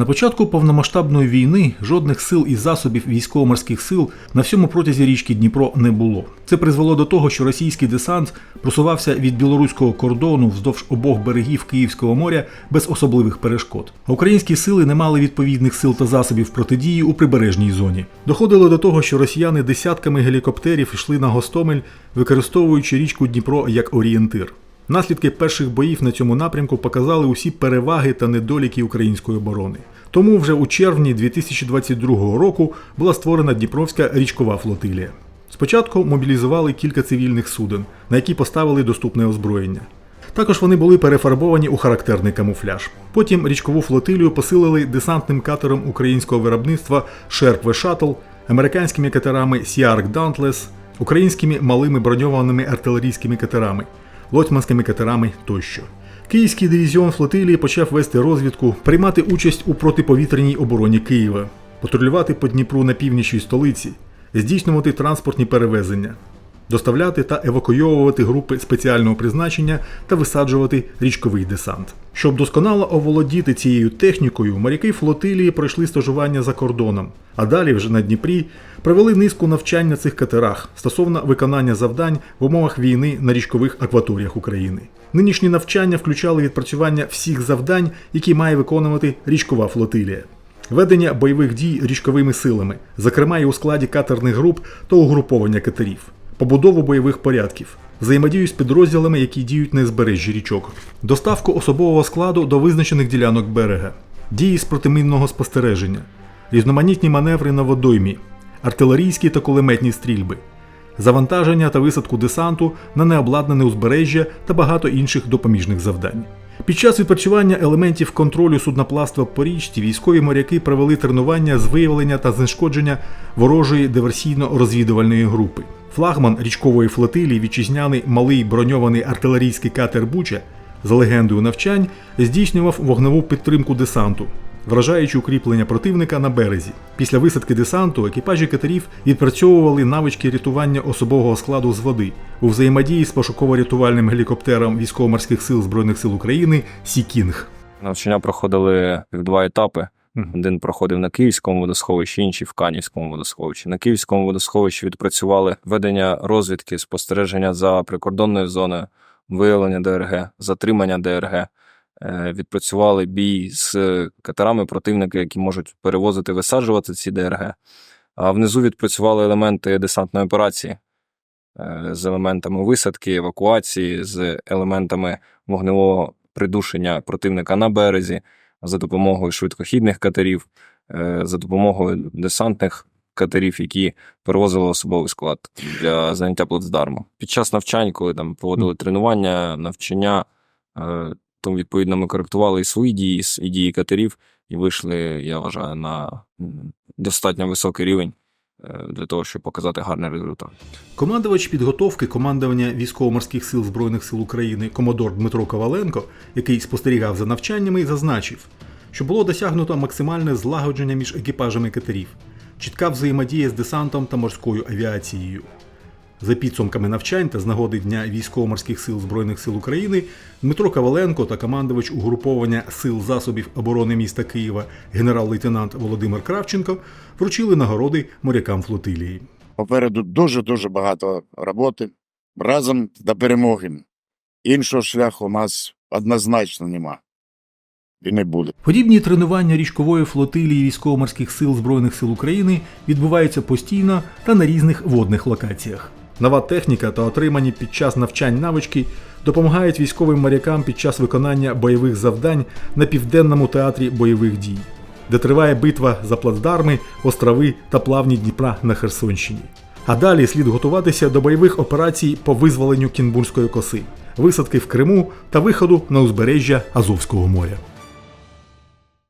На початку повномасштабної війни жодних сил і засобів військово-морських сил на всьому протязі річки Дніпро не було. Це призвело до того, що російський десант просувався від білоруського кордону вздовж обох берегів Київського моря без особливих перешкод. Українські сили не мали відповідних сил та засобів протидії у прибережній зоні. Доходило до того, що росіяни десятками гелікоптерів йшли на Гостомель, використовуючи річку Дніпро як орієнтир. Наслідки перших боїв на цьому напрямку показали усі переваги та недоліки української оборони. Тому вже у червні 2022 року була створена Дніпровська річкова флотилія. Спочатку мобілізували кілька цивільних суден, на які поставили доступне озброєння. Також вони були перефарбовані у характерний камуфляж. Потім річкову флотилію посилили десантним катером українського виробництва Sherp Shuttle, американськими катерами Sea Dauntless, українськими малими броньованими артилерійськими катерами, лоцманськими катерами тощо. Київський дивізіон флотилії почав вести розвідку, приймати участь у протиповітряній обороні Києва, патрулювати по Дніпру на північній столиці, здійснювати транспортні перевезення, доставляти та евакуйовувати групи спеціального призначення та висаджувати річковий десант. Щоб досконало оволодіти цією технікою, моряки флотилії пройшли стажування за кордоном, а далі вже на Дніпрі провели низку навчань на цих катерах стосовно виконання завдань в умовах війни на річкових акваторіях України. Нинішні навчання включали відпрацювання всіх завдань, які має виконувати річкова флотилія. Ведення бойових дій річковими силами, зокрема і у складі катерних груп та угруповання катерів, побудову бойових порядків, взаємодію з підрозділами, які діють на узбережжі річок, доставку особового складу до визначених ділянок берега, дії з протимінного спостереження, різноманітні маневри на водоймі, артилерійські та кулеметні стрільби, завантаження та висадку десанту на необладнане узбережжя та багато інших допоміжних завдань. Під час відпрацювання елементів контролю суднопластва по річці військові моряки провели тренування з виявлення та знешкодження ворожої диверсійно-розвідувальної групи. Флагман річкової флотилії, вітчизняний малий броньований артилерійський катер Буча, за легендою навчань, здійснював вогневу підтримку десанту, вражаючи укріплення противника на березі. Після висадки десанту екіпажі катерів відпрацьовували навички рятування особового складу з води у взаємодії з пошуково-рятувальним гелікоптером військово-морських сил Збройних сил України Сі Кінг. Навчання проходили в два етапи. Один проходив на Київському водосховищі, інший в Канівському водосховищі. На Київському водосховищі відпрацювали ведення розвідки, спостереження за прикордонною зоною, виявлення ДРГ, затримання ДРГ. Е, Відпрацювали бій з катерами противника, які можуть перевозити, висаджувати ці ДРГ. А внизу відпрацювали елементи десантної операції е, з елементами висадки, евакуації, з елементами вогневого придушення противника на березі за допомогою швидкохідних катерів, е, за допомогою десантних катерів, які перевозили особовий склад для заняття плацдарму. Під час навчань, коли там проводили тренування, навчання, тому відповідно ми коректували і свої дії, і дії катерів, і вийшли, я вважаю, на достатньо високий рівень е, для того, щоб показати гарний результат. Командувач підготовки командування військово-морських сил Збройних сил України комодор Дмитро Коваленко, який спостерігав за навчаннями, зазначив, що було досягнуто максимальне злагодження між екіпажами катерів, чітка взаємодія з десантом та морською авіацією. За підсумками навчань та з нагоди Дня військово-морських сил Збройних сил України Дмитро Коваленко та командувач угруповання сил засобів оборони міста Києва генерал-лейтенант Володимир Кравченко вручили нагороди морякам флотилії. Попереду дуже-дуже багато роботи. Разом до перемоги. Іншого шляху у нас однозначно нема. І не буде. Подібні тренування річкової флотилії військово-морських сил Збройних сил України відбуваються постійно та на різних водних локаціях. Нова техніка та отримані під час навчань навички допомагають військовим морякам під час виконання бойових завдань на південному театрі бойових дій, де триває битва за плацдарми, острови та плавні Дніпра на Херсонщині. А далі слід готуватися до бойових операцій по визволенню Кінбурзької коси, висадки в Криму та виходу на узбережжя Азовського моря.